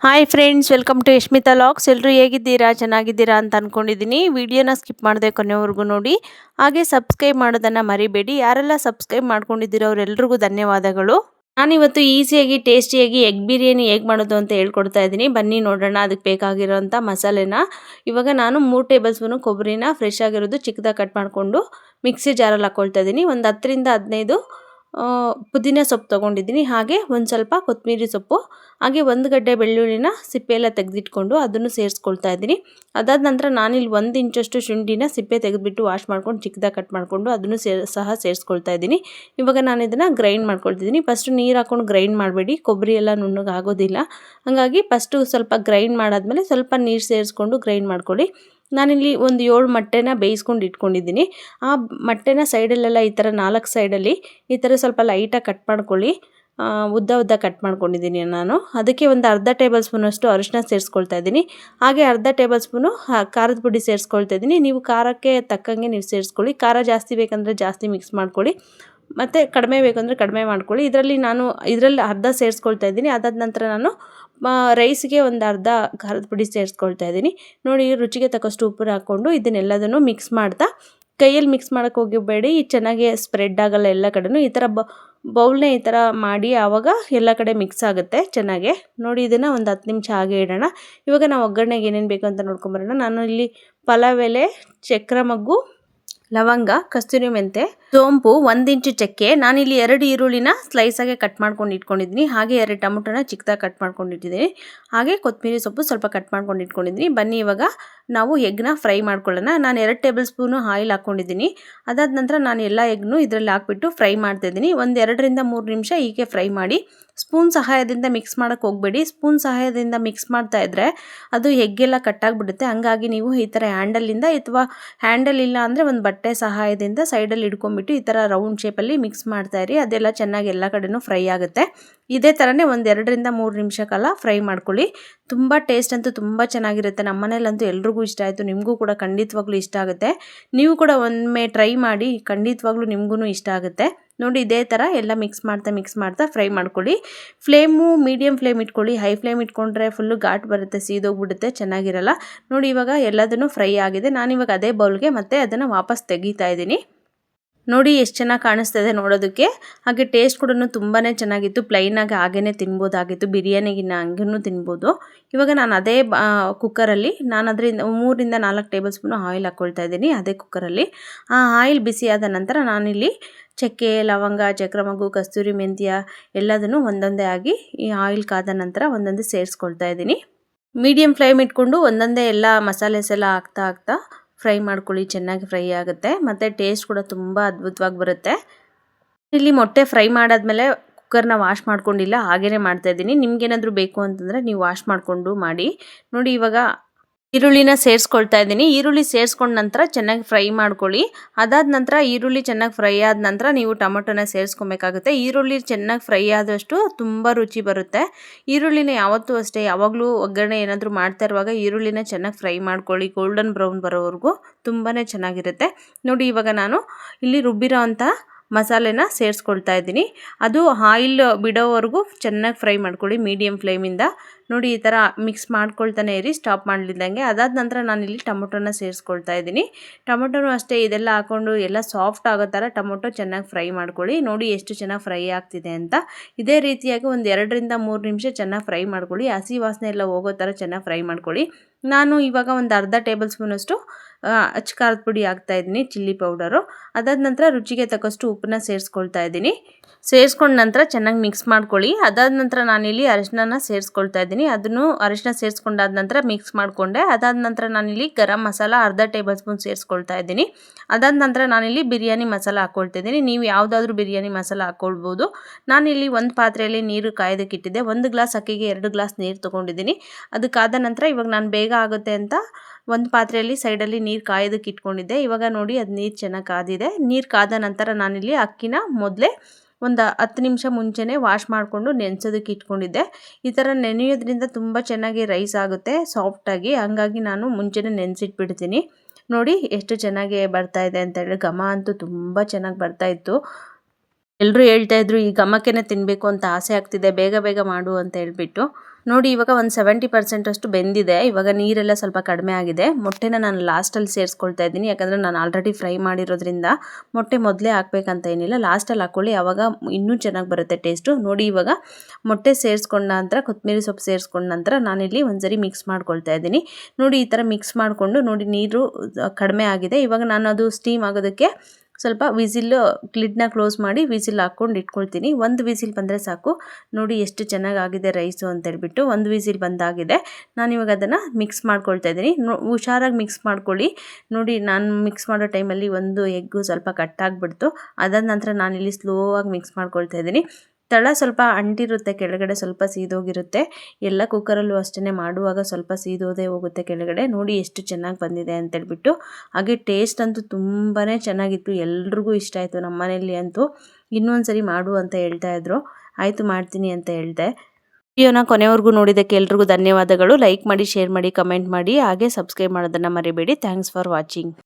Hi friends welcome to Yashmita LOX ಎಲ್ಲರೂ ಹೇಗಿದ್ದೀರಾ? ಚೆನ್ನಾಗಿದ್ದೀರಾ ಅಂತ ಅಂದ್ಕೊಂಡಿದ್ದೀನಿ ವಿಡಿಯೋನ ಸ್ಕಿಪ್ ಮಾಡಿದೆ ಕೊನೆವರೆಗೂ ನೋಡಿ. ಹಾಗೆ ಸಬ್ಸ್ಕ್ರೈಬ್ ಮಾಡೋದನ್ನು ಮರಿಬೇಡಿ. ಯಾರೆಲ್ಲ ಸಬ್ಸ್ಕ್ರೈಬ್ ಮಾಡ್ಕೊಂಡಿದ್ದೀರೋ ಅವರೆಲ್ರಿಗೂ ಧನ್ಯವಾದಗಳು. ನಾನಿವತ್ತು ಈಸಿಯಾಗಿ ಟೇಸ್ಟಿಯಾಗಿ ಎಗ್ ಬಿರಿಯಾನಿ ಹೇಗೆ ಮಾಡೋದು ಅಂತ ಹೇಳ್ಕೊಡ್ತಾ ಇದ್ದೀನಿ. ಬನ್ನಿ ನೋಡೋಣ ಅದಕ್ಕೆ ಬೇಕಾಗಿರೋಂಥ ಮಸಾಲೆನ. ಇವಾಗ ನಾನು ಮೂರು ಟೇಬಲ್ ಸ್ಪೂನು ಕೊಬ್ಬರಿನ ಫ್ರೆಶ್ ಆಗಿರೋದು ಚಿಕ್ಕದಾಗಿ ಕಟ್ ಮಾಡಿಕೊಂಡು ಮಿಕ್ಸಿ ಜಾರಲ್ಲಿ ಹಾಕ್ಕೊಳ್ತಾ ಇದ್ದೀನಿ. ಒಂದು ಹತ್ತರಿಂದ ಹದಿನೈದು ಪುದೀನ ಸೊಪ್ಪು ತೊಗೊಂಡಿದ್ದೀನಿ. ಹಾಗೆ ಒಂದು ಸ್ವಲ್ಪ ಕೊತ್ತಂಬರಿ ಸೊಪ್ಪು, ಹಾಗೆ ಒಂದು ಗಡ್ಡೆ ಬೆಳ್ಳುಳ್ಳಿನ ಸಿಪ್ಪೆ ಎಲ್ಲ ತೆಗೆದಿಟ್ಕೊಂಡು ಅದನ್ನು ಸೇರಿಸ್ಕೊಳ್ತಾ ಇದ್ದೀನಿ. ಅದಾದ ನಂತರ ನಾನಿಲ್ಲಿ ಒಂದು ಇಂಚಷ್ಟು ಶುಂಠಿನ ಸಿಪ್ಪೆ ತೆಗೆದುಬಿಟ್ಟು ವಾಶ್ ಮಾಡ್ಕೊಂಡು, ಚಿಕ್ಕದಾಗಿ ಕಟ್ ಮಾಡಿಕೊಂಡು ಅದನ್ನು ಸೇ, ಸಹ ಸೇರಿಸ್ಕೊಳ್ತಾ ಇದ್ದೀನಿ. ಇವಾಗ ನಾನು ಇದನ್ನು ಗ್ರೈಂಡ್ ಮಾಡ್ಕೊಳ್ತಿದ್ದೀನಿ. ಫಸ್ಟು ನೀರು ಹಾಕ್ಕೊಂಡು ಗ್ರೈಂಡ್ ಮಾಡಬೇಡಿ. ಕೊಬ್ಬರಿ ಎಲ್ಲ ನುಣ್ಣಗೆ ಆಗೋದಿಲ್ಲ. ಹಾಗಾಗಿ ಫಸ್ಟು ಸ್ವಲ್ಪ ಗ್ರೈಂಡ್ ಮಾಡಾದಮೇಲೆ ಸ್ವಲ್ಪ ನೀರು ಸೇರಿಸ್ಕೊಂಡು ಗ್ರೈಂಡ್ ಮಾಡ್ಕೊಳ್ಳಿ. ನಾನಿಲ್ಲಿ ಒಂದು ಏಳು ಮೊಟ್ಟೆನ ಬೇಯಿಸ್ಕೊಂಡು ಇಟ್ಕೊಂಡಿದ್ದೀನಿ. ಆ ಮೊಟ್ಟೆನ ಸೈಡಲ್ಲೆಲ್ಲ ಈ ಥರ ನಾಲ್ಕು ಸೈಡಲ್ಲಿ ಈ ಥರ ಸ್ವಲ್ಪ ಲೈಟಾಗಿ ಕಟ್ ಮಾಡ್ಕೊಳ್ಳಿ. ಉದ್ದ ಉದ್ದ ಕಟ್ ಮಾಡ್ಕೊಂಡಿದ್ದೀನಿ ನಾನು. ಅದಕ್ಕೆ ಒಂದು ಅರ್ಧ ಟೇಬಲ್ ಸ್ಪೂನಷ್ಟು ಅರಿಶಿನ ಸೇರಿಸ್ಕೊಳ್ತಾ ಇದ್ದೀನಿ. ಹಾಗೆ ಅರ್ಧ ಟೇಬಲ್ ಸ್ಪೂನು ಖಾರದ ಪುಡಿ ಸೇರಿಸ್ಕೊಳ್ತಾ ಇದ್ದೀನಿ. ನೀವು ಖಾರಕ್ಕೆ ತಕ್ಕಂಗೆ ನೀವು ಸೇರಿಸ್ಕೊಳ್ಳಿ. ಖಾರ ಜಾಸ್ತಿ ಬೇಕಂದರೆ ಜಾಸ್ತಿ ಮಿಕ್ಸ್ ಮಾಡ್ಕೊಳ್ಳಿ. ಮತ್ತು ಕಡಿಮೆ ಬೇಕಂದರೆ ಕಡಿಮೆ ಮಾಡ್ಕೊಳ್ಳಿ. ಇದರಲ್ಲಿ ನಾನು, ಇದರಲ್ಲಿ ಅರ್ಧ ಸೇರಿಸ್ಕೊಳ್ತಾ ಇದ್ದೀನಿ. ಅದಾದ ನಂತರ ನಾನು ರೈಸ್ಗೆ ಒಂದು ಅರ್ಧ ಖಾರದ ಪುಡಿ ಸೇರಿಸ್ಕೊಳ್ತಾ ಇದ್ದೀನಿ. ನೋಡಿ, ರುಚಿಗೆ ತಕ್ಕಷ್ಟು ಉಪ್ಪು ಹಾಕ್ಕೊಂಡು ಇದನ್ನೆಲ್ಲದನ್ನು ಮಿಕ್ಸ್ ಮಾಡ್ತಾ, ಕೈಯಲ್ಲಿ ಮಿಕ್ಸ್ ಮಾಡೋಕ್ಕೆ ಹೋಗಿಬೇಡಿ ಚೆನ್ನಾಗಿ ಸ್ಪ್ರೆಡ್ ಆಗಲ್ಲ ಎಲ್ಲ ಕಡೆನೂ. ಈ ಥರ ಬೌಲ್ನೆ ಈ ಥರ ಮಾಡಿ ಆವಾಗ ಎಲ್ಲ ಕಡೆ ಮಿಕ್ಸ್ ಆಗುತ್ತೆ ಚೆನ್ನಾಗೆ. ನೋಡಿ, ಇದನ್ನು ಒಂದು ಹತ್ತು ನಿಮಿಷ ಹಾಗೆ ಇಡೋಣ. ಇವಾಗ ನಾವು ಒಗ್ಗರಣೆಗೆ ಏನೇನು ಬೇಕು ಅಂತ ನೋಡ್ಕೊಂಬರೋಣ ನಾನು ಇಲ್ಲಿ ಪಲಾವ್ ಎಲೆ, ಚಕ್ರ ಮಗ್ಗು ಲವಂಗ, ಕಸ್ತೂರಿ ಮೆಂತೆ, ಸೋಂಪು ಒಂದಿಂಚು ಚಕ್ಕೆ. ನಾನಿಲ್ಲಿ ಎರಡು ಈರುಳ್ಳಿನ ಸ್ಲೈಸಾಗೆ ಕಟ್ ಮಾಡ್ಕೊಂಡು ಇಟ್ಕೊಂಡಿದ್ದೀನಿ. ಹಾಗೆ ಎರಡು ಟೊಮೊಟೊನ ಚಿಕ್ಕದಾಗಿ ಕಟ್ ಮಾಡ್ಕೊಂಡು ಇಟ್ಟಿದ್ದೀನಿ. ಹಾಗೆ ಕೊತ್ತಂಬರಿ ಸೊಪ್ಪು ಸ್ವಲ್ಪ ಕಟ್ ಮಾಡ್ಕೊಂಡು ಇಟ್ಕೊಂಡಿದ್ದೀನಿ. ಬನ್ನಿ, ಇವಾಗ ನಾವು ಎಗ್ನ ಫ್ರೈ ಮಾಡ್ಕೊಳ್ಳೋಣ. ನಾನು ಎರಡು ಟೇಬಲ್ ಸ್ಪೂನು ಆಯಿಲ್ ಹಾಕ್ಕೊಂಡಿದ್ದೀನಿ ಅದಾದ ನಂತರ ನಾನು ಎಲ್ಲ ಎಗ್ನು ಇದರಲ್ಲಿ ಹಾಕ್ಬಿಟ್ಟು ಫ್ರೈ ಮಾಡ್ತಾಯಿದ್ದೀನಿ ಒಂದು ಎರಡರಿಂದ ಮೂರು ನಿಮಿಷ ಹೀಗೆ ಫ್ರೈ ಮಾಡಿ ಸ್ಪೂನ್ ಸಹಾಯದಿಂದ ಮಿಕ್ಸ್ ಮಾಡೋಕ್ಕೆ ಹೋಗಬೇಡಿ. ಸ್ಪೂನ್ ಸಹಾಯದಿಂದ ಮಿಕ್ಸ್ ಮಾಡ್ತಾ ಇದ್ದರೆ ಅದು ಎಗ್ಗೆಲ್ಲ ಕಟ್ಟಾಗ್ಬಿಡುತ್ತೆ. ಹಂಗಾಗಿ ನೀವು ಈ ಥರ ಹ್ಯಾಂಡಲಿಂದ ಅಥವಾ ಹ್ಯಾಂಡಲ್ ಇಲ್ಲ ಅಂದರೆ ಒಂದು ಬಟ್ಟೆ ಸಹಾಯದಿಂದ ಸೈಡಲ್ಲಿ ಹಿಡ್ಕೊಂಬಿಟ್ಟು ಈ ಥರ ರೌಂಡ್ ಶೇಪಲ್ಲಿ ಮಿಕ್ಸ್ ಮಾಡ್ತಾ ಇರಿ. ಅದೆಲ್ಲ ಚೆನ್ನಾಗಿ ಎಲ್ಲ ಕಡೆನೂ ಫ್ರೈ ಆಗುತ್ತೆ. ಇದೇ ಥರನೇ ಒಂದು ಎರಡರಿಂದ ಮೂರು ನಿಮಿಷ ಕಾಲ ಫ್ರೈ ಮಾಡ್ಕೊಳ್ಳಿ. ತುಂಬ ಟೇಸ್ಟ್ ಅಂತೂ ತುಂಬ ಚೆನ್ನಾಗಿರುತ್ತೆ. ನಮ್ಮ ಮನೇಲಂತೂ ಎಲ್ರಿಗೂ ಇಷ್ಟ ಆಯಿತು. ನಿಮಗೂ ಕೂಡ ಖಂಡಿತವಾಗ್ಲೂ ಇಷ್ಟ ಆಗುತ್ತೆ. ನೀವು ಕೂಡ ಒಮ್ಮೆ ಟ್ರೈ ಮಾಡಿ ಖಂಡಿತವಾಗ್ಲೂ ನಿಮಗೂ ಇಷ್ಟ ಆಗುತ್ತೆ. ನೋಡಿ ಇದೇ ಥರ ಎಲ್ಲ ಮಿಕ್ಸ್ ಮಾಡ್ತಾ ಮಿಕ್ಸ್ ಮಾಡ್ತಾ ಫ್ರೈ ಮಾಡ್ಕೊಳ್ಳಿ. ಫ್ಲೇಮು ಮೀಡಿಯಮ್ ಫ್ಲೇಮ್ ಇಟ್ಕೊಳ್ಳಿ. ಹೈ ಫ್ಲೇಮ್ ಇಟ್ಕೊಂಡ್ರೆ ಫುಲ್ಲು ಘಾಟ್ ಬರುತ್ತೆ, ಸೀದೋಗ್ಬಿಡುತ್ತೆ, ಚೆನ್ನಾಗಿರಲ್ಲ. ನೋಡಿ ಇವಾಗ ಎಲ್ಲದನ್ನು ಫ್ರೈ ಆಗಿದೆ. ನಾನಿವಾಗ ಅದೇ ಬೌಲ್ಗೆ ಮತ್ತೆ ಅದನ್ನು ವಾಪಸ್ ತೆಗೀತಾ ಇದ್ದೀನಿ. ನೋಡಿ ಎಷ್ಟು ಚೆನ್ನಾಗಿ ಕಾಣಿಸ್ತದೆ ನೋಡೋದಕ್ಕೆ. ಹಾಗೆ ಟೇಸ್ಟ್ ಕೂಡ ತುಂಬಾ ಚೆನ್ನಾಗಿತ್ತು. ಪ್ಲೈನಾಗಿ ಹಾಗೇ ತಿನ್ಬೋದಾಗಿತ್ತು. ಬಿರಿಯಾನಿಗಿನ್ನ ಹಂಗೂ ತಿನ್ಬೋದು. ಇವಾಗ ನಾನು ಅದೇ ಕುಕ್ಕರಲ್ಲಿ ನಾನು ಅದರಿಂದ ಮೂರಿಂದ ನಾಲ್ಕು ಟೇಬಲ್ ಸ್ಪೂನು ಆಯಿಲ್ ಹಾಕ್ಕೊಳ್ತಾ ಇದ್ದೀನಿ, ಅದೇ ಕುಕ್ಕರಲ್ಲಿ ಆ ಆಯಿಲ್ ಬಿಸಿಯಾದ ನಂತರ ನಾನಿಲ್ಲಿ ಚಕ್ಕೆ, ಲವಂಗ ಚಕ್ರಮಗು ಕಸ್ತೂರಿ ಮೆಂತ್ಯ ಎಲ್ಲದನ್ನು ಒಂದೊಂದೇ ಆಗಿ ಈ ಆಯಿಲ್ ಕಾದ ನಂತರ ಒಂದೊಂದೇ ಸೇರಿಸ್ಕೊಳ್ತಾ ಇದ್ದೀನಿ. ಮೀಡಿಯಮ್ ಫ್ಲೇಮ್ ಇಟ್ಕೊಂಡು ಒಂದೊಂದೇ ಎಲ್ಲ ಮಸಾಲೆಸ್ ಎಲ್ಲ ಹಾಕ್ತಾ ಹಾಕ್ತಾ ಫ್ರೈ ಮಾಡ್ಕೊಳ್ಳಿ, ಚೆನ್ನಾಗಿ ಫ್ರೈ ಆಗುತ್ತೆ. ಮತ್ತು ಟೇಸ್ಟ್ ಕೂಡ ತುಂಬ ಅದ್ಭುತವಾಗಿ ಬರುತ್ತೆ. ಇಲ್ಲಿ ಮೊಟ್ಟೆ ಫ್ರೈ ಮಾಡಾದ್ಮೇಲೆ ಕುಕ್ಕರ್ನ ವಾಶ್ ಮಾಡ್ಕೊಂಡಿಲ್ಲ ಹಾಗೇ ಮಾಡ್ತಾಯಿದ್ದೀನಿ ನಿಮ್ಗೇನಾದರೂ ಬೇಕು ಅಂತಂದರೆ ನೀವು ವಾಶ್ ಮಾಡಿಕೊಂಡು ಮಾಡಿ. ನೋಡಿ ಇವಾಗ ಈರುಳ್ಳಿನ ಸೇರಿಸ್ಕೊಳ್ತಾ ಇದ್ದೀನಿ. ಈರುಳ್ಳಿ ಸೇರಿಸ್ಕೊಂಡ ನಂತರ ಚೆನ್ನಾಗಿ ಫ್ರೈ ಮಾಡ್ಕೊಳ್ಳಿ. ಅದಾದ ನಂತರ ಈರುಳ್ಳಿ ಚೆನ್ನಾಗಿ ಫ್ರೈ ಆದ ನಂತರ ನೀವು ಟೊಮೊಟೊನ ಸೇರಿಸ್ಕೊಬೇಕಾಗುತ್ತೆ. ಈರುಳ್ಳಿ ಚೆನ್ನಾಗಿ ಫ್ರೈ ಆದಷ್ಟು ತುಂಬ ರುಚಿ ಬರುತ್ತೆ. ಈರುಳ್ಳಿನ ಯಾವತ್ತೂ ಅಷ್ಟೇ, ಯಾವಾಗಲೂ ಒಗ್ಗರಣೆ ಏನಾದರೂ ಮಾಡ್ತಾ ಇರುವಾಗ ಈರುಳ್ಳಿನ ಚೆನ್ನಾಗಿ ಫ್ರೈ ಮಾಡ್ಕೊಳ್ಳಿ. ಗೋಲ್ಡನ್ ಬ್ರೌನ್ ಬರೋವರೆಗೂ ತುಂಬಾ ಚೆನ್ನಾಗಿರುತ್ತೆ. ನೋಡಿ ಇವಾಗ ನಾನು ಇಲ್ಲಿ ರುಬ್ಬಿರೋ ಅಂಥ ಮಸಾಲೆನ ಸೇರಿಸ್ಕೊಳ್ತಾ ಇದ್ದೀನಿ. ಅದು ಆಯಿಲ್ ಬಿಡೋವರೆಗೂ ಚೆನ್ನಾಗಿ ಫ್ರೈ ಮಾಡ್ಕೊಳ್ಳಿ ಮೀಡಿಯಮ್ ಫ್ಲೇಮಿಂದ. ನೋಡಿ, ಈ ಥರ ಮಿಕ್ಸ್ ಮಾಡ್ಕೊಳ್ತಾನೆ ಇರಿ, ಸ್ಟಾಪ್ ಮಾಡಲಿದ್ದಂಗೆ ಅದಾದ ನಂತರ ನಾನಿಲ್ಲಿ ಟೊಮೊಟೊನ ಸೇರಿಸ್ಕೊಳ್ತಾ ಇದ್ದೀನಿ. ಟೊಮೊಟೊನು ಅಷ್ಟೇ, ಇದೆಲ್ಲ ಹಾಕ್ಕೊಂಡು ಎಲ್ಲ ಸಾಫ್ಟ್ ಆಗೋ ಥರ ಟೊಮೊಟೊ ಚೆನ್ನಾಗಿ ಫ್ರೈ ಮಾಡ್ಕೊಳ್ಳಿ. ನೋಡಿ, ಎಷ್ಟು ಚೆನ್ನಾಗಿ ಫ್ರೈ ಆಗ್ತಿದೆ ಅಂತ. ಇದೇ ರೀತಿಯಾಗಿ ಒಂದು ಎರಡರಿಂದ ಮೂರು ನಿಮಿಷ ಚೆನ್ನಾಗಿ ಫ್ರೈ ಮಾಡ್ಕೊಳ್ಳಿ. ಹಸಿ ವಾಸನೆ ಎಲ್ಲ ಹೋಗೋ ಥರ ಚೆನ್ನಾಗಿ ಫ್ರೈ ಮಾಡ್ಕೊಳ್ಳಿ. ನಾನು ಇವಾಗ ಒಂದು ಅರ್ಧ ಟೇಬಲ್ ಸ್ಪೂನಷ್ಟು ಅಚ್ಚ ಖಾರದ ಪುಡಿ ಹಾಕ್ತಾ ಇದ್ದೀನಿ, ಚಿಲ್ಲಿ ಪೌಡರು. ಅದಾದ ನಂತರ ರುಚಿಗೆ ತಕ್ಕಷ್ಟು ಉಪ್ಪನ್ನ ಸೇರಿಸ್ಕೊಳ್ತಾ ಇದ್ದೀನಿ. ಸೇರಿಸ್ಕೊಂಡ ನಂತರ ಚೆನ್ನಾಗಿ ಮಿಕ್ಸ್ ಮಾಡ್ಕೊಳ್ಳಿ. ಅದಾದ ನಂತರ ನಾನಿಲ್ಲಿ ಅರಿಶಿನ ಸೇರಿಸ್ಕೊಳ್ತಾ ಇದ್ದೀನಿ. ಅದನ್ನು ಅರಿಶಿನ ಸೇರಿಸ್ಕೊಂಡಾದ ನಂತರ ಮಿಕ್ಸ್ ಮಾಡಿಕೊಂಡೆ. ಅದಾದ ನಂತರ ನಾನಿಲ್ಲಿ ಗರಂ ಮಸಾಲ ಅರ್ಧ ಟೇಬಲ್ ಸ್ಪೂನ್ ಸೇರಿಸ್ಕೊಳ್ತಾ ಇದ್ದೀನಿ. ಅದಾದ ನಂತರ ನಾನಿಲ್ಲಿ ಬಿರಿಯಾನಿ ಮಸಾಲ ಹಾಕ್ಕೊಳ್ತಾ ಇದ್ದೀನಿ. ನೀವು ಯಾವುದಾದ್ರೂ ಬಿರಿಯಾನಿ ಮಸಾಲ ಹಾಕ್ಕೊಳ್ಬೋದು ನಾನಿಲ್ಲಿ ಒಂದು ಪಾತ್ರೆಯಲ್ಲಿ ನೀರು ಕಾಯ್ದಕ್ಕಿಟ್ಟಿದ್ದೆ. ಒಂದು ಗ್ಲಾಸ್ ಅಕ್ಕಿಗೆ ಎರಡು ಗ್ಲಾಸ್ ನೀರು ತೊಗೊಂಡಿದ್ದೀನಿ. ಅದಕ್ಕಾದ ನಂತರ ಇವಾಗ ನಾನು ಬೇಗ ಆಗುತ್ತೆ ಅಂತ ಒಂದು ಪಾತ್ರೆಯಲ್ಲಿ ಸೈಡಲ್ಲಿ ನೀರು ಕಾಯೋದಕ್ಕೆ ಇಟ್ಕೊಂಡಿದ್ದೆ. ಇವಾಗ ನೋಡಿ ಅದು ನೀರು ಚೆನ್ನಾಗಿ ಕಾದಿದೆ. ನೀರು ಕಾದ ನಂತರ ನಾನಿಲ್ಲಿ ಅಕ್ಕಿನ ಮೊದಲೇ ಒಂದು ಹತ್ತು ನಿಮಿಷ ಮುಂಚೆನೇ ವಾಶ್ ಮಾಡಿಕೊಂಡು ನೆನೆಸೋದಕ್ಕೆ ಇಟ್ಕೊಂಡಿದ್ದೆ. ಈ ಥರ ನೆನೆಯೋದ್ರಿಂದ ತುಂಬ ಚೆನ್ನಾಗಿ ರೈಸ್ ಆಗುತ್ತೆ ಸಾಫ್ಟಾಗಿ ಹಂಗಾಗಿ ನಾನು ಮುಂಚೆನೇ ನೆನೆಸಿಟ್ಬಿಡ್ತೀನಿ. ನೋಡಿ ಎಷ್ಟು ಚೆನ್ನಾಗಿ ಬರ್ತಾ ಇದೆ ಅಂತ ಹೇಳಿ ಘಮ ಅಂತೂ ತುಂಬ ಚೆನ್ನಾಗಿ ಬರ್ತಾಯಿತ್ತು ಎಲ್ಲರೂ ಹೇಳ್ತಾ ಇದ್ರು ಈ ಘಮಕ್ಕೆನೇ ತಿನ್ನಬೇಕು ಅಂತ ಆಸೆ ಆಗ್ತಿದೆ, ಬೇಗ ಬೇಗ ಮಾಡು ಅಂತ ಹೇಳ್ಬಿಟ್ಟು. ನೋಡಿ, ಇವಾಗ ಒಂದು ಸೆವೆಂಟಿ ಪರ್ಸೆಂಟ್ ಅಷ್ಟು ಬೆಂದಿದೆ. ಇವಾಗ ನೀರೆಲ್ಲ ಸ್ವಲ್ಪ ಕಡಿಮೆ ಆಗಿದೆ. ಮೊಟ್ಟೆನ ನಾನು ಲಾಸ್ಟಲ್ಲಿ ಸೇರಿಸ್ಕೊಳ್ತಾ ಇದ್ದೀನಿ. ಯಾಕಂದರೆ ನಾನು ಆಲ್ರೆಡಿ ಫ್ರೈ ಮಾಡಿರೋದ್ರಿಂದ ಮೊಟ್ಟೆ ಮೊದಲೇ ಹಾಕ್ಬೇಕಂತ ಏನಿಲ್ಲ. ಲಾಸ್ಟಲ್ಲಿ ಹಾಕ್ಕೊಳ್ಳಿ ಆವಾಗ ಇನ್ನೂ ಚೆನ್ನಾಗಿ ಬರುತ್ತೆ ಟೇಸ್ಟು ನೋಡಿ, ಇವಾಗ ಮೊಟ್ಟೆ ಸೇರಿಸ್ಕೊಂಡ ನಂತರ ಕೊತ್ತಂಬರಿ ಸೊಪ್ಪು ಸೇರಿಸ್ಕೊಂಡ ನಂತರ ನಾನಿಲ್ಲಿ ಒಂದ್ಸರಿ ಮಿಕ್ಸ್ ಮಾಡ್ಕೊಳ್ತಾ ಇದ್ದೀನಿ. ನೋಡಿ, ಈ ಥರ ಮಿಕ್ಸ್ ಮಾಡಿಕೊಂಡು ನೋಡಿ, ನೀರು ಕಡಿಮೆ ಆಗಿದೆ. ಇವಾಗ ನಾನು ಅದು ಸ್ಟೀಮ್ ಆಗೋದಕ್ಕೆ ಸ್ವಲ್ಪ ವಿಸಿಲ್ ಲಿಡ್ನ ಕ್ಲೋಸ್ ಮಾಡಿ ವಿಸಿಲ್ ಹಾಕ್ಕೊಂಡು ಇಟ್ಕೊಳ್ತೀನಿ. ಒಂದು ವಿಸಿಲ್ ಬಂದರೆ ಸಾಕು. ನೋಡಿ ಎಷ್ಟು ಚೆನ್ನಾಗಿ ಆಗಿದೆ ರೈಸು ಅಂತೇಳ್ಬಿಟ್ಟು ಒಂದು ವಿಸಿಲ್ ಬಂದಾಗಿದೆ. ನಾನು ಇವಾಗ ಅದನ್ನು ಮಿಕ್ಸ್ ಮಾಡ್ಕೊಳ್ತಾ ಇದ್ದೀನಿ. ಹುಷಾರಾಗಿ ಮಿಕ್ಸ್ ಮಾಡ್ಕೊಳ್ಳಿ. ನೋಡಿ, ನಾನು ಮಿಕ್ಸ್ ಮಾಡೋ ಟೈಮಲ್ಲಿ ಒಂದು ಎಗ್ಗು ಸ್ವಲ್ಪ ಕಟ್ಟಾಗ್ಬಿಡ್ತು. ಅದಾದ ನಂತರ ನಾನಿಲ್ಲಿ ಸ್ಲೋ ಆಗಿ ಮಿಕ್ಸ್ ಮಾಡ್ಕೊಳ್ತಾ ಇದ್ದೀನಿ. ತಳ ಸ್ವಲ್ಪ ಅಂಟಿರುತ್ತೆ, ಕೆಳಗಡೆ ಸ್ವಲ್ಪ ಸೀದೋಗಿರುತ್ತೆ. ಎಲ್ಲ ಕುಕ್ಕರಲ್ಲೂ ಅಷ್ಟೇ ಮಾಡುವಾಗ ಸ್ವಲ್ಪ ಸೀದೋದೇ ಹೋಗುತ್ತೆ ಕೆಳಗಡೆ. ನೋಡಿ ಎಷ್ಟು ಚೆನ್ನಾಗಿ ಬಂದಿದೆ ಅಂತೇಳ್ಬಿಟ್ಟು. ಹಾಗೆ ಟೇಸ್ಟ್ ಅಂತೂ ತುಂಬಾ ಚೆನ್ನಾಗಿತ್ತು. ಎಲ್ರಿಗೂ ಇಷ್ಟ ಆಯಿತು ನಮ್ಮ ಮನೆಯಲ್ಲಿ ಅಂತೂ. ಇನ್ನೊಂದು ಸರಿ ಮಾಡು ಅಂತ ಹೇಳ್ತಾ ಇದ್ರು. ಆಯಿತು, ಮಾಡ್ತೀನಿ ಅಂತ ಹೇಳ್ದೆ. ವಿಡಿಯೋನ ಕೊನೆವರೆಗೂ ನೋಡಿದ್ದಕ್ಕೆ ಎಲ್ರಿಗೂ ಧನ್ಯವಾದಗಳು. ಲೈಕ್ ಮಾಡಿ, ಶೇರ್ ಮಾಡಿ, ಕಮೆಂಟ್ ಮಾಡಿ. ಹಾಗೆ ಸಬ್ಸ್ಕ್ರೈಬ್ ಮಾಡೋದನ್ನು ಮರಿಬೇಡಿ. Thanks for watching.